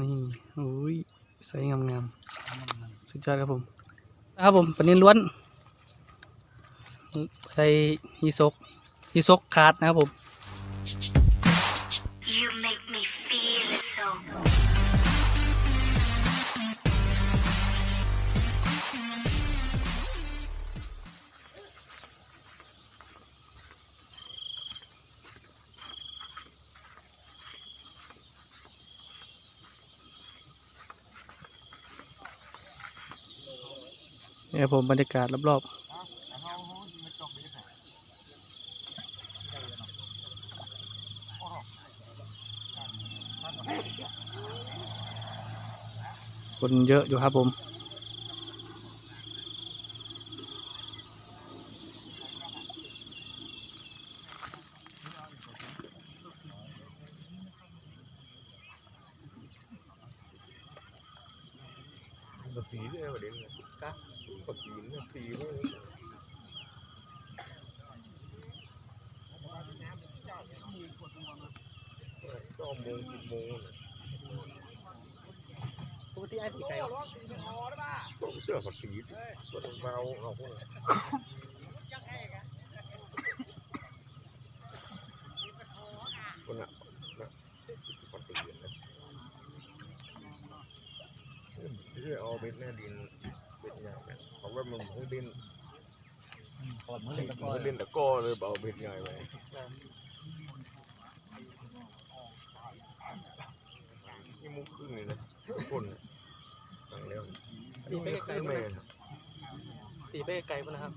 นี่โอ้ยใส่งามๆสุดยอดครับผมนะครับผมปลานินล้วนใส่ยีซกยีซกขาดนะครับผม นี่ครับผมบรรยากาศรอบๆ คนเยอะอยู่ครับผม ผีเนี่ยปรเด็นเนี่ยกักกับผีเนี่ยผีเนี่ยก็มงกินมงเลยปกติไอ้ผีไก่ต้องเจอกับผีก็ต้องเบาเอาพวกนั้นคนอะ cái ở bên này đi bên nhà này họ ว่ามันไม่เล่นก่อนเมื่อไหร่ก็ไม่เล่นตะก้อเลยเบาเบ็ดใหญ่ไปนี่มุกครึ่งเลยนะทุกคนฟังแล้วตีไปไกลขึ้นๆแม่นะตีไปไกลๆนะครับ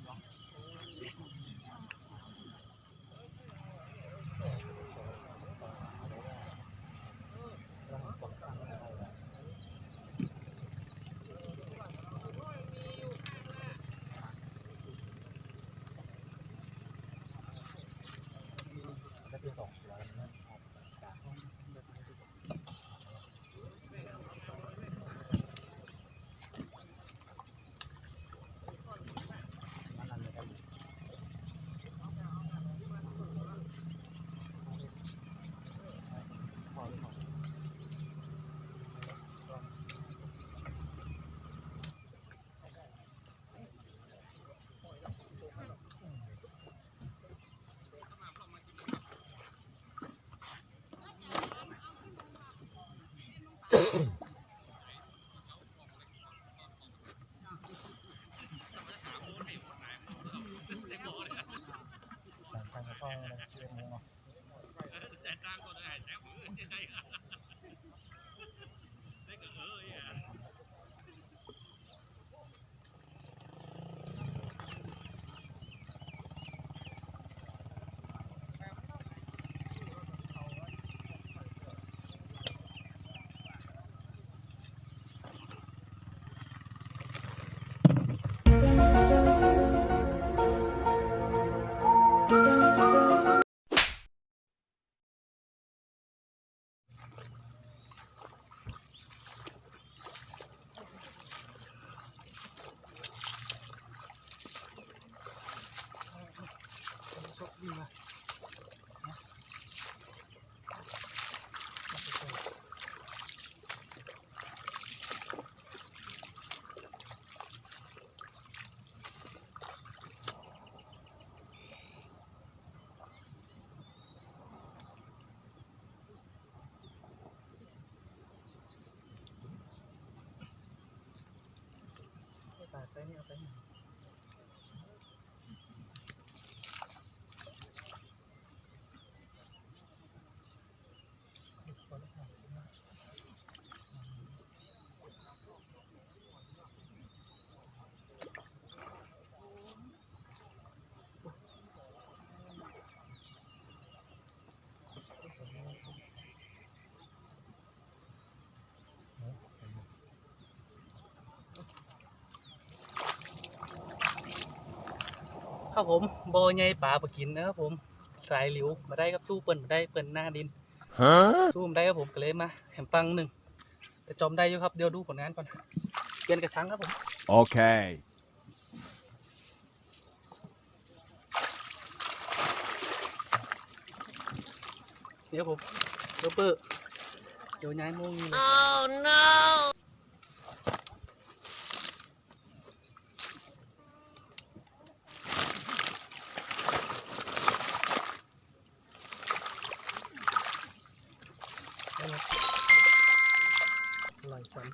สั่งก็ต้องเชื่อ มเนาะ ครับผมบอใหญ่ป่าปลากินนะครับผมสายหลิวมาได้ครับสู้เปิ่นมาได้เปิ่นหน้าดินสู้มาได้ครับผมก็เลยมาแหมฟังหนึ่งแต่จอมได้อยู่ครับเดี๋ยวดูผลงานก่อนเปลี่ยนกระชังครับผม Okay. เดี๋ยวผมเบอร์เบอร์เดี๋ยวย้ายโมงนี่เลยอร่อยจัง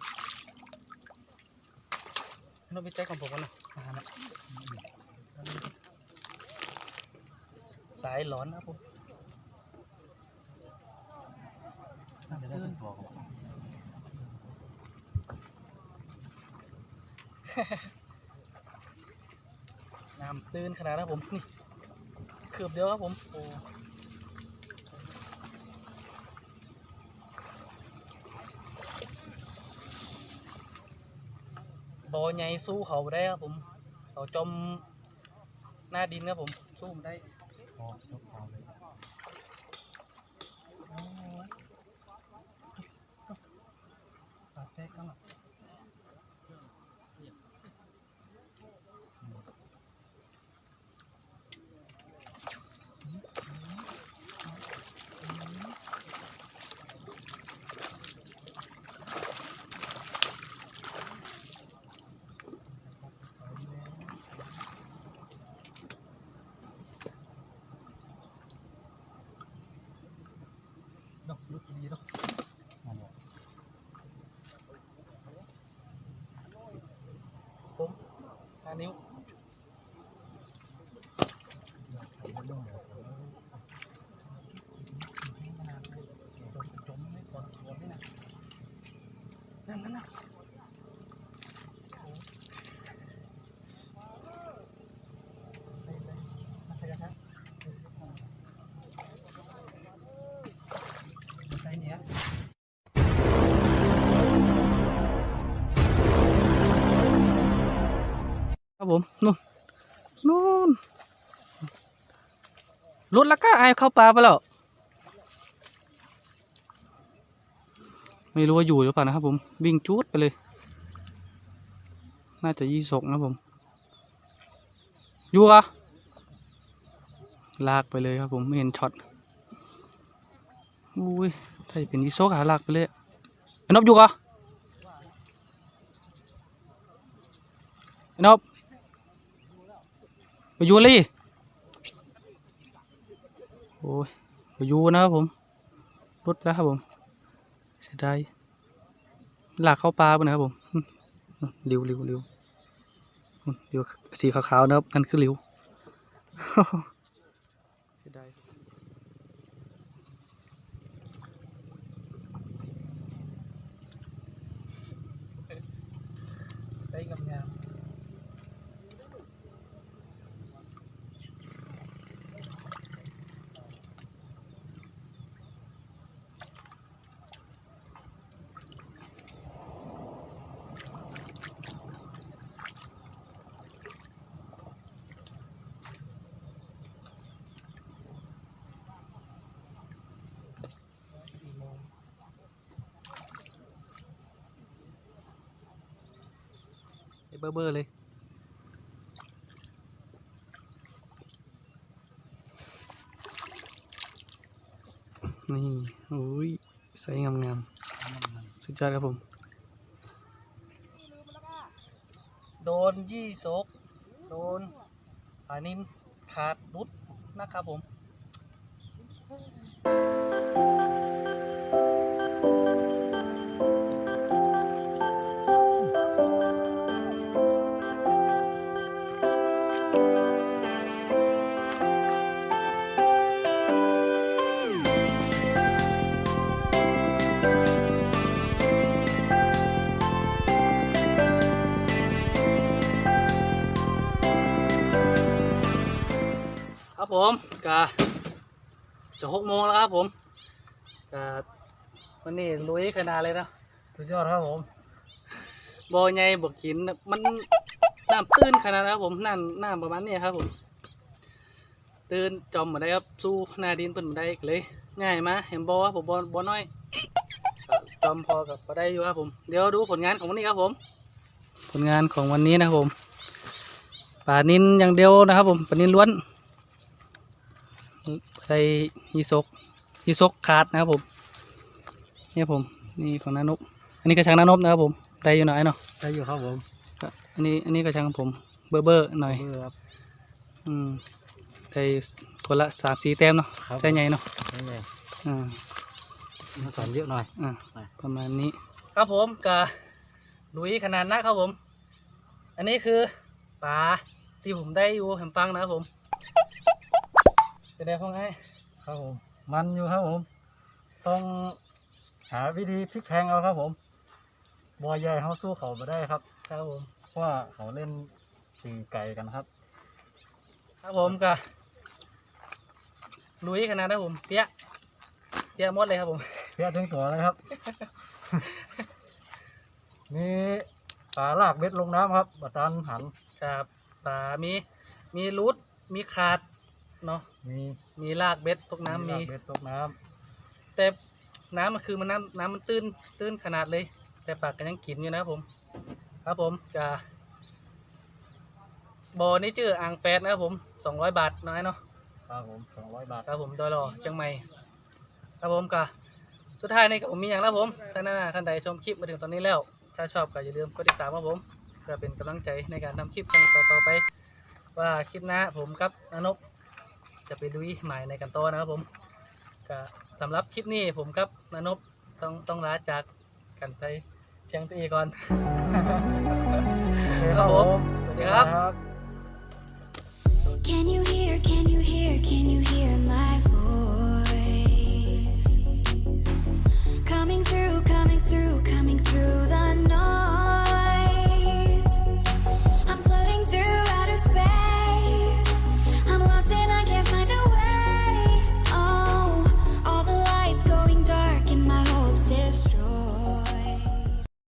น้องไปใจของผมกันน่อาหารนะสายร้อนนะผมน่าจะได้สักตัวก่อนน้ำตื้นขนาดนะผม นี่เกือบเดียวครับผมโอ้ บอใหญ่สู้เขาบ่ได้ครับผมเขาจมหน้าดินครับผมสู้ไม่ได้ พอทุกพอเลย ปากแป๊กกันหรอดอกลุกดีดอก นั่นแหละ ผมห้า นิ้วไม่ต้องเดี๋ยวจมไม่ก่อนหัวไม่นนั่น ครับผมนู่นนู่นรถลักก็ไอเข้าป่าไปแล้ว ไม่รู้ว่าอยู่หรือเปล่านะครับผม วิ่งจูดไปเลย น่าจะยี่สกนะผม อยู่อะลากไปเลยครับผมไม่เห็นช็อตอุ้ยถ้าจะเป็นอีโซกหาลักไปเลยไอ้นบอยู่กะไอ้นบ อยู่เลยโอ้ยอยู่นะครับผมรุดแล้วครับผมเสียดายหลากเข้าปลาไปนะครับผมริวริวริวริวสีขาวๆนะครับนั่นคือริว เสียดาย ใส่กับงามเบอร์เบอร์เลย นี่โอ้ยใส่งามงามๆ สุดยอดครับผม โดนยี่สก โดนปานินขาดบุดนะครับผม ครับผมกะจะหกโมงแล้วครับผมกะวันนี้ลุยขนาดเลยนะสุดยอดครับผมบอใหญ่บกหินน่ะมันน้ำตื้นขนาดนะครับผมน้ำน้ำประมาณนี้ครับผมตื้นจอมมาได้ครับสู้หน้าดินเปิ่นมาได้เลย ง่ายมาเห็นบอครับผมบอบอน้อยก็จอมพอกับมาได้อยู่ครับผมเดี๋ยวดูผลงานของวันนี้ครับผม ผลงานของวันนี้นะครับผมปลานินอย่างเดียวนะครับผมปลานินล้วน ใส่ยีซกยีซกขาดนะครับผมเนี่ยผมนี่ของนานบอันนี้กระชังนานบนะครับผมได้อยู่หน่อยเนาะได้อยู่ครับผมก็อันนี้อันนี้กระชังผมเบอร์เบอร์หน่อยเบอร์ครับอืมได้คนละสามสี่แต้มเนาะครับใช่ไงเนาะนี่ไงอ่ามาสอนเยอะหน่อยอ่าไปประมาณนี้ ครับผมกับลุยขนาดนะครับผม อันนี้คือปลาที่ผมได้อยู่แหมฟังนะครับผม เป็นไงพ่อไงครับผม มันอยู่ครับผม ต้องหาวิธีพลิกแพลงเอาครับผมบอยใหญ่เขาสู้เขาไม่ได้ครับครับผมเพราะว่าเขาเล่นตีไก่กันครับ ครับผมกับลุยขนาดนะครับผมเตี้ยเตี้ยหมดเลยครับผมเพี้ยถึงตัวเลยครับมีปลาลากเบ็ดลงน้ำครับบัตันหันครับปลามีมีรูดมีขาด เนาะมีมีลากเบ็ดตกน้ำมีลากเบ็ดตกน้แต่น้ำมันคือมันน้ำน้ำมันตื้นตื้นขนาดเลย แต่ปากก็ยังกินอยู่นะครับผม ครับผมจะบ่อนี้ชื่ออ่างแปดนะครับผมสองร้อยบาทน้อยเนาะำครับผมสองร้อยบาทครับผมดอยหล่อเชียงใหม่ครับผมกะสุดท้ายนี่ก็ผมมีอย่างแล้วผมท่านหน้าท่านใดชมคลิปมาถึงตอนนี้แล้ว ถ้าชอบก็อย่าลืมกดติดตามครับผมเพื่อเป็นกำลังใจในการทำคลิปครั้งต่อๆไป ว่าคลิปหน้าผมกับนานก จะไปลุยหม่ในกันต่อนะครับผมก็สำหรับคลิปนี้ผมครับนนบต้องต้องลาจากกันไปเพียงตัวเองก่อนครับผมสวัสดีครับ Can you hear